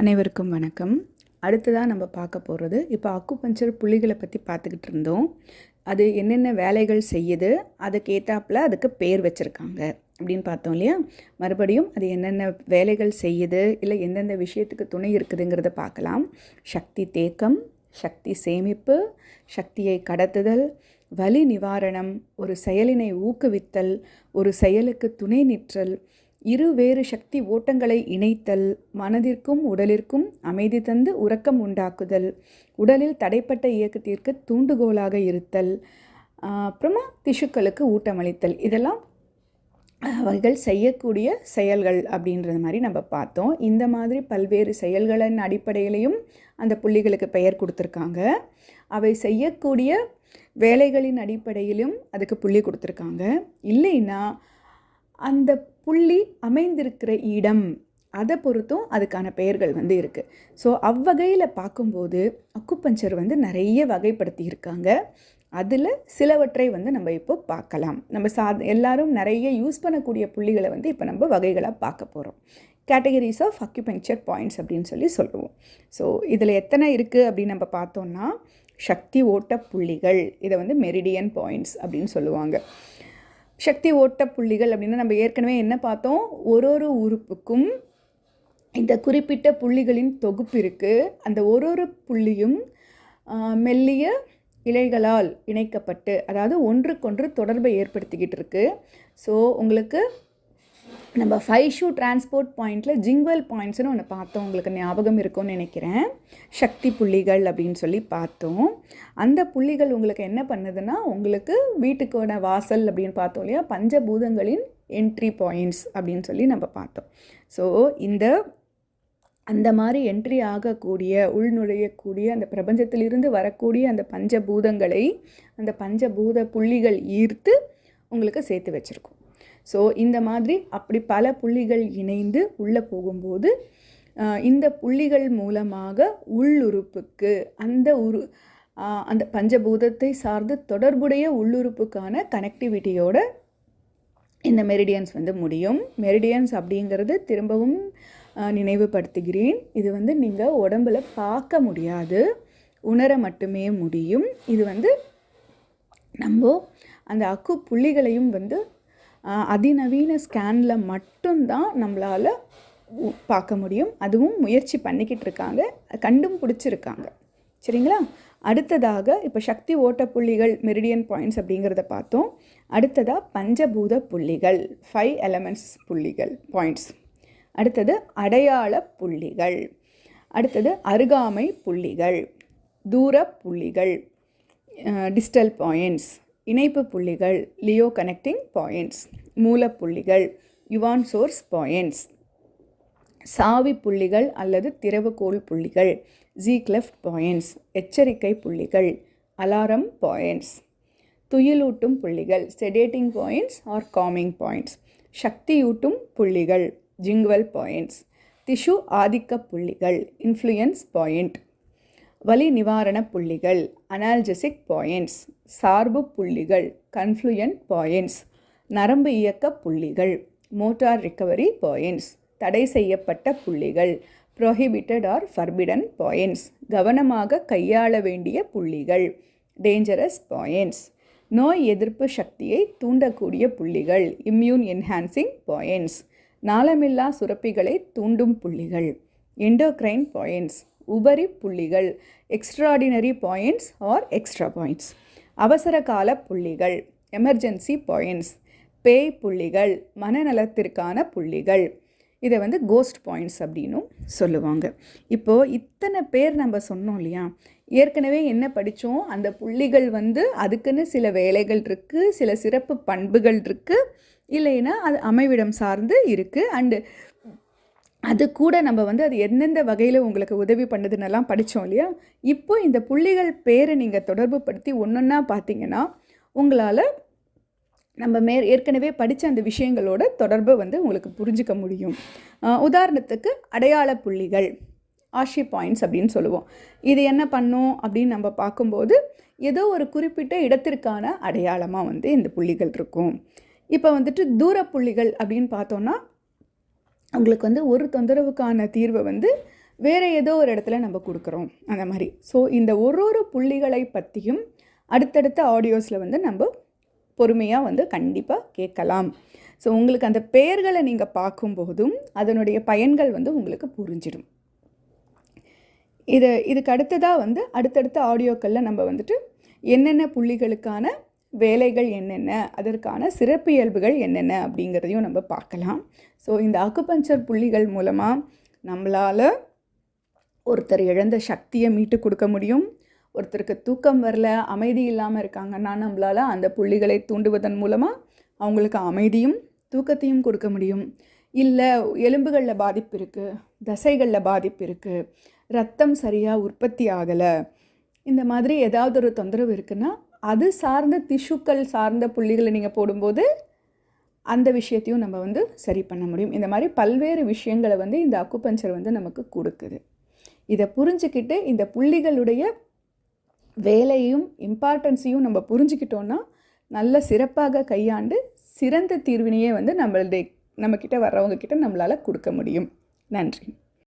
அனைவருக்கும் வணக்கம். அடுத்ததாக நம்ம பார்க்க போகிறது இப்போ அக்குபஞ்சர் புள்ளிகளை பற்றி பார்த்துக்கிட்டு இருந்தோம். அது என்னென்ன வேலைகள் செய்யுது அதுக்கு ஏத்தாப்புல அதுக்கு பேர் வச்சுருக்காங்க அப்படின்னு பார்த்தோம் இல்லையா? மறுபடியும் அது என்னென்ன வேலைகள் செய்யுது இல்லை எந்தெந்த விஷயத்துக்கு துணை இருக்குதுங்கிறத பார்க்கலாம். சக்தி தேக்கம் சக்தி சேமிப்பு சக்தியை கடத்துதல் வலி நிவாரணம் ஒரு செயலினை ஊக்குவித்தல் ஒரு செயலுக்கு துணை நிற்றல் இரு வேறு சக்தி ஓட்டங்களை இணைத்தல் மனதிற்கும் உடலிற்கும் அமைதி தந்து உறக்கம் உண்டாக்குதல் உடலில் தடைப்பட்ட இயக்கத்திற்கு தூண்டுகோலாக இருத்தல் அப்புறமா திசுக்களுக்கு ஊட்டமளித்தல். இதெல்லாம் அவர்கள் செய்யக்கூடிய செயல்கள் அப்படின்றது மாதிரி நம்ம பார்த்தோம். இந்த மாதிரி பல்வேறு செயல்களின் அடிப்படையிலையும் அந்த புள்ளிகளுக்கு பெயர் கொடுத்துருக்காங்க. அவை செய்யக்கூடிய வேலைகளின் அடிப்படையிலும் அதுக்கு புள்ளி கொடுத்துருக்காங்க. இல்லைன்னா அந்த புள்ளி அமைந்திருக்கிற இடம் அதை பொறுத்தும் அதுக்கான பெயர்கள் வந்து இருக்குது ஸோ அவ்வகையில் பார்க்கும்போது அக்குப்பஞ்சர் வந்து நிறைய வகைப்படுத்தியிருக்காங்க. அதில் சிலவற்றை வந்து நம்ம இப்போ பார்க்கலாம். நம்ம சா எல்லாரும் நிறைய யூஸ் பண்ணக்கூடிய புள்ளிகளை வந்து இப்போ நம்ம வகைகளாக பார்க்க போகிறோம் கேட்டகரிஸ் ஆஃப் அக்யூபங்க்சர் பாயிண்ட்ஸ் அப்படின்னு சொல்லி சொல்லுவோம். ஸோ இதில் எத்தனை இருக்குது அப்படின்னு நம்ம பார்த்தோம்னா சக்தி ஓட்ட புள்ளிகள் இதை வந்து மெரிடியன் பாயிண்ட்ஸ் அப்படின்னு சொல்லுவாங்க. சக்தி ஓட்ட புள்ளிகள் அப்படின்னா நம்ம ஏற்கனவே என்ன பார்த்தோம்? ஒரு ஒரு உறுப்புக்கும் இந்த குறிப்பிட்ட புள்ளிகளின் தொகுப்பு இருக்குது அந்த ஒரு ஒரு புள்ளியும் மெல்லிய இலைகளால் இணைக்கப்பட்டு அதாவது ஒன்றுக்கொன்று தொடர்பை ஏற்படுத்திக்கிட்டு இருக்குது ஸோ உங்களுக்கு நம்ம ஃபைவ் ஷூ டிரான்ஸ்போர்ட் பாயிண்டில் ஜிங்வல் பாயிண்ட்ஸ்னு ஒன்று பார்த்தோம். உங்களுக்கு ஞாபகம் இருக்கும்னு நினைக்கிறேன். சக்தி புள்ளிகள் அப்படின்னு சொல்லி பார்த்தோம். அந்த புள்ளிகள் உங்களுக்கு என்ன பண்ணுதுன்னா உங்களுக்கு வீட்டுக்கோட வாசல் அப்படின்னு பார்த்தோம் இல்லையா? பஞ்சபூதங்களின் என்ட்ரி பாயிண்ட்ஸ் அப்படின்னு சொல்லி நம்ம பார்த்தோம். ஸோ இந்த அந்த மாதிரி என்ட்ரி ஆகக்கூடிய உள்நுழையக்கூடிய அந்த பிரபஞ்சத்திலிருந்து வரக்கூடிய அந்த பஞ்சபூதங்களை அந்த பஞ்சபூத புள்ளிகள் ஈர்த்து உங்களுக்கு சேர்த்து வச்சுருக்கோம். ஸோ இந்த மாதிரி அப்படி பல புள்ளிகள் இணைந்து உள்ளே போகும்போது இந்த புள்ளிகள் மூலமாக உள்ளுறுப்புக்கு அந்த உரு அந்த பஞ்சபூதத்தை சார்ந்து தொடர்புடைய உள்ளுறுப்புக்கான கனெக்டிவிட்டியோட இந்த மெரிடியன்ஸ் வந்து முடியும். மெரிடியன்ஸ் அப்படிங்கிறது திரும்பவும் நினைவுபடுத்துகிறேன். இது வந்து நீங்கள் உடம்பில் பார்க்க முடியாது. உணர மட்டுமே முடியும். இது வந்து நம்ம அந்த அக்கு புள்ளிகளையும் வந்து அதிநவீன ஸ்கேனில் மட்டும்தான் நம்மளால் பார்க்க முடியும். அதுவும் முயற்சி பண்ணிக்கிட்டு இருக்காங்க. கண்டும் பிடிச்சிருக்காங்க. சரிங்களா? அடுத்ததாக இப்போ சக்தி ஓட்ட புள்ளிகள் மெரிடியன் பாயிண்ட்ஸ் அப்படிங்கிறத பார்த்தோம். அடுத்ததாக பஞ்சபூத புள்ளிகள் ஃபைவ் எலமெண்ட்ஸ் புள்ளிகள் பாயிண்ட்ஸ் அடுத்தது அடையாள புள்ளிகள். அடுத்தது அருகாமை புள்ளிகள் தூர புள்ளிகள் டிஸ்டல் பாயிண்ட்ஸ் இணைப்பு புள்ளிகள் லியோ கனெக்டிங் பாயிண்ட்ஸ் மூலப்புள்ளிகள் யுவான் சோர்ஸ் பாயிண்ட்ஸ். சாவி புள்ளிகள் அல்லது திறவுகோல் புள்ளிகள் ஜி கிளெஃப்ட் பாயிண்ட்ஸ் எச்சரிக்கை புள்ளிகள் அலாரம் பாயிண்ட்ஸ். துயிலூட்டும் புள்ளிகள் sedating points or calming points. சக்தியூட்டும் புள்ளிகள் ஜிங்குவல் பாயிண்ட்ஸ். திஷு ஆதிக்க புள்ளிகள் இன்ஃப்ளூயன்ஸ் பாயிண்ட். வலி நிவாரண புள்ளிகள் அனால்ஜெசிக் பாயிண்ட்ஸ் சார்பு புள்ளிகள் கன்ஃப்ளூயன்ட் பாயிண்ட்ஸ் நரம்பு இயக்க புள்ளிகள் மோட்டார் ரிக்கவரி பாயிண்ட்ஸ் தடை செய்யப்பட்ட புள்ளிகள் ப்ரொஹிபிட்டட் ஆர் ஃபர்பிடன் பாயிண்ட்ஸ் கவனமாக கையாள வேண்டிய புள்ளிகள் டேஞ்சரஸ் பாயிண்ட்ஸ் நோய் எதிர்ப்பு சக்தியை தூண்டக்கூடிய புள்ளிகள் இம்யூன் என்ஹான்சிங் பாயிண்ட்ஸ் நாளமில்லா சுரப்பிகளை தூண்டும் புள்ளிகள் எண்டோக்ரைன் பாயிண்ட்ஸ் உபரி புள்ளிகள் extraordinary points or extra points அவசர கால புள்ளிகள் எமர்ஜென்சி பாயிண்ட்ஸ் பேய் புள்ளிகள் மனநலத்திற்கான புள்ளிகள். இதை வந்து கோஸ்ட் பாயிண்ட்ஸ் அப்படின்னும் சொல்லுவாங்க. இப்போது இத்தனை பேர் நம்ம சொன்னோம் இல்லையா? ஏற்கனவே என்ன படித்தோம் அந்த புள்ளிகள் வந்து அதுக்குன்னு சில வேலைகள் இருக்குது சில சிறப்பு பண்புகள் இருக்குது இல்லைன்னா அது அமைவிடம் சார்ந்து இருக்குது அண்டு அது கூட நம்ம வந்து அது எந்தெந்த வகையில் உங்களுக்கு உதவி பண்ணுதுன்னெல்லாம் படித்தோம் இல்லையா? இப்போ இந்த புள்ளிகள் பேரை நீங்கள் தொடர்பு படுத்தி ஒன்றொன்னா பார்த்தீங்கன்னா உங்களால் நம்ம மே ஏற்கனவே படித்த அந்த விஷயங்களோட தொடர்பை வந்து உங்களுக்கு புரிஞ்சுக்க முடியும். உதாரணத்துக்கு அடையாள புள்ளிகள் ஆஷி பாயிண்ட்ஸ் அப்படின்னு சொல்லுவோம். இது என்ன பண்ணும் அப்படின்னு நம்ம பார்க்கும்போது ஏதோ ஒரு குறிப்பிட்ட இடத்திற்கான அடையாளமாக வந்து இந்த புள்ளிகள் இருக்கும். இப்போ வந்துட்டு தூர புள்ளிகள் அப்படின்னு பார்த்தோன்னா உங்களுக்கு வந்து ஒரு தொந்தரவுக்கான தீர்வை வந்து வேறு ஏதோ ஒரு இடத்துல நம்ம கொடுக்குறோம். அந்த மாதிரி. ஸோ இந்த ஒரு ஒரு புள்ளிகளை பற்றியும் அடுத்தடுத்த ஆடியோஸில் வந்து நம்ம பொறுமையாக வந்து கண்டிப்பாக கேட்கலாம். ஸோ உங்களுக்கு அந்த பெயர்களை நீங்கள் பார்க்கும்போதும் அதனுடைய பயன்கள் வந்து உங்களுக்கு புரிஞ்சிடும். இது இதுக்கு அடுத்ததாக வந்து அடுத்தடுத்த ஆடியோக்களில் நம்ம வந்துட்டு என்னென்ன புள்ளிகளுக்கான வேலைகள் என்னென்ன அதற்கான சிறப்பியல்புகள் என்னென்ன அப்படிங்கிறதையும் நம்ம பார்க்கலாம். ஸோ இந்த அக்குபஞ்சர் புள்ளிகள் மூலமாக நம்மளால் ஒருத்தர் இழந்த சக்தியை மீட்டு கொடுக்க முடியும். ஒருத்தருக்கு தூக்கம் வரல அமைதி இல்லாமல் இருக்காங்கன்னா நம்மளால் அந்த புள்ளிகளை தூண்டுவதன் மூலமாக அவங்களுக்கு அமைதியும் தூக்கத்தையும் கொடுக்க முடியும். இல்லை எலும்புகளில் பாதிப்பு இருக்குது தசைகளில் பாதிப்பு இருக்குது ரத்தம் சரியாக உற்பத்தி ஆகலை இந்த மாதிரி ஏதாவது ஒரு தொந்தரவு இருக்குன்னா அது சார்ந்த திஷுக்கள் சார்ந்த புள்ளிகளை நீங்கள் போடும்போது அந்த விஷயத்தையும் நம்ம வந்து சரி பண்ண முடியும். இந்த மாதிரி பல்வேறு விஷயங்களை வந்து இந்த அக்குபஞ்சர் வந்து நமக்கு கொடுக்குது. இதை புரிஞ்சுக்கிட்டு இந்த புள்ளிகளுடைய வேலையும் இம்பார்ட்டன்ஸையும் நம்ம புரிஞ்சுக்கிட்டோன்னா நல்ல சிறப்பாக கையாண்டு சிறந்த தீர்வினையே வந்து நம்மளுடைய நம்மக்கிட்ட வர்றவங்க கிட்ட நம்மளால் கொடுக்க முடியும். நன்றி.